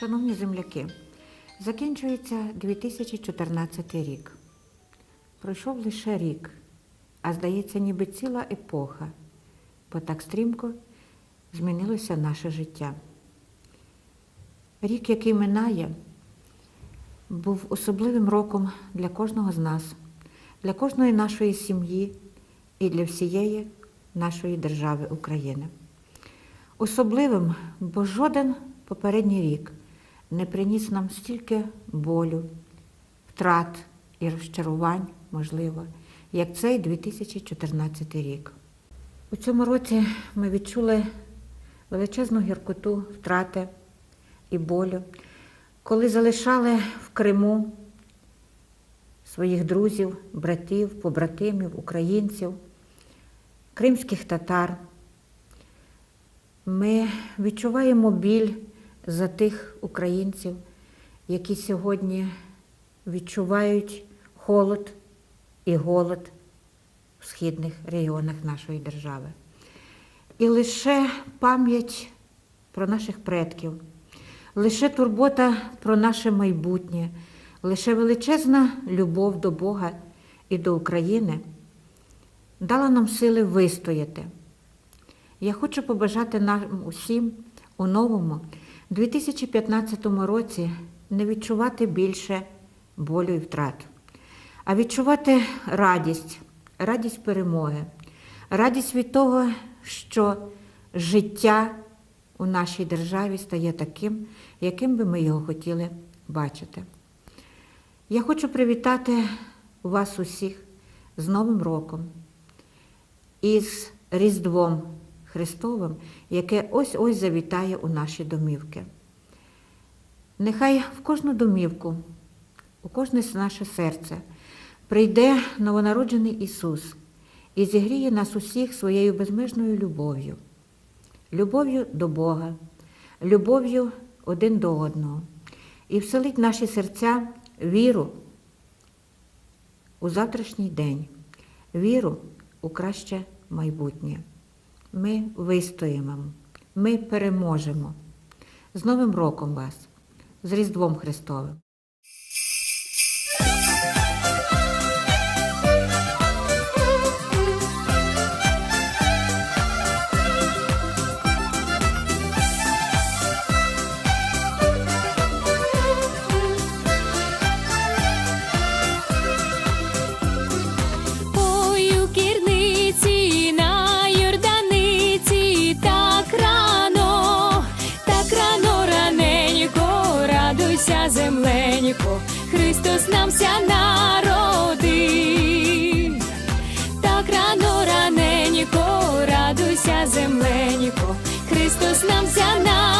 Шановні земляки, закінчується 2014 рік. Пройшов лише рік, а здається, ніби ціла епоха, бо так стрімко змінилося наше життя. Рік, який минає, був особливим роком для кожного з нас, для кожної нашої сім'ї і для всієї нашої держави України. Особливим, бо жоден попередній рік не приніс нам стільки болю, втрат і розчарувань, можливо, як цей 2014 рік. У цьому році ми відчули величезну гіркоту втрати і болю, коли залишали в Криму своїх друзів, братів, побратимів, українців, кримських татар. Ми відчуваємо біль за тих українців, які сьогодні відчувають холод і голод в східних регіонах нашої держави. І лише пам'ять про наших предків, лише турбота про наше майбутнє, лише величезна любов до Бога і до України дала нам сили вистояти. Я хочу побажати нам усім у новому 2015 році не відчувати більше болю і втрат, а відчувати радість, радість перемоги, радість від того, що життя у нашій державі стає таким, яким би ми його хотіли бачити. Я хочу привітати вас усіх з Новим роком і з Різдвом Христовим, яке ось-ось завітає у наші домівки. Нехай в кожну домівку, у кожне наше серце прийде новонароджений Ісус і зігріє нас усіх своєю безмежною любов'ю, любов'ю до Бога, любов'ю один до одного, і вселить в наші серця віру у завтрашній день, віру у краще майбутнє. Ми вистоїмо, ми переможемо. З Новим роком вас, з Різдвом Христовим. Земленько, Христос нам ся народив. Так рано раненько, радуйся, земленько, Христос нам ся народив.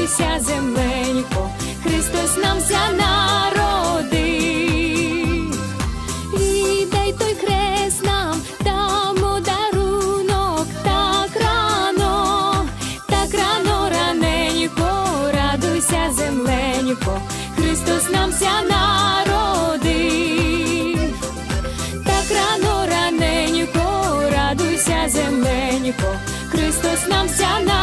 Радуйся, земленько, Христос нам ся народив. Віддай той хрест нам, дамо дарунок, так рано, так рано раненько, радуйся, земленько, Христос нам ся народив. Так рано раненько, радуйся, земленько, Христос нам ся народив.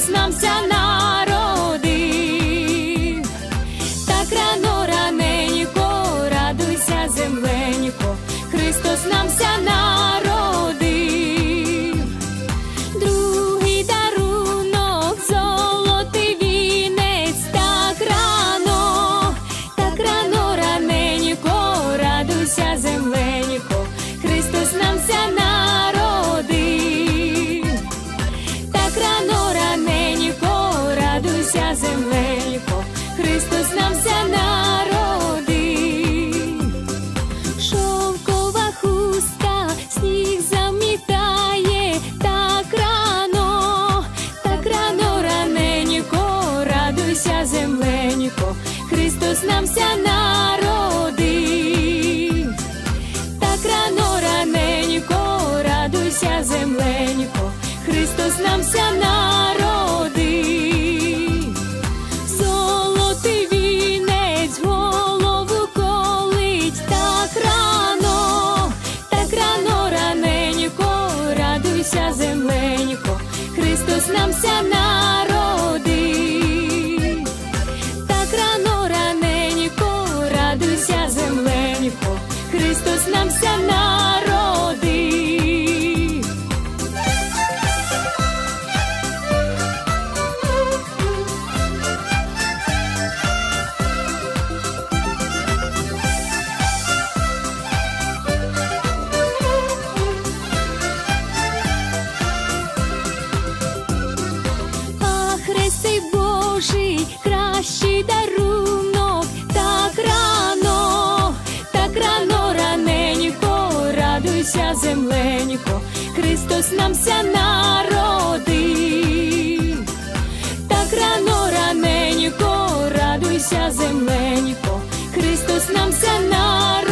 Христос нам ся народив, так рано раненько радуйся земленько, Христос нам ся нам ся народив. Божий, кращий дарунок, так рано, так рано раненько, радуйся, земленько, Христос нам ся народив. Так рано раненько, радуйся, земленько, Христос нам ся народив.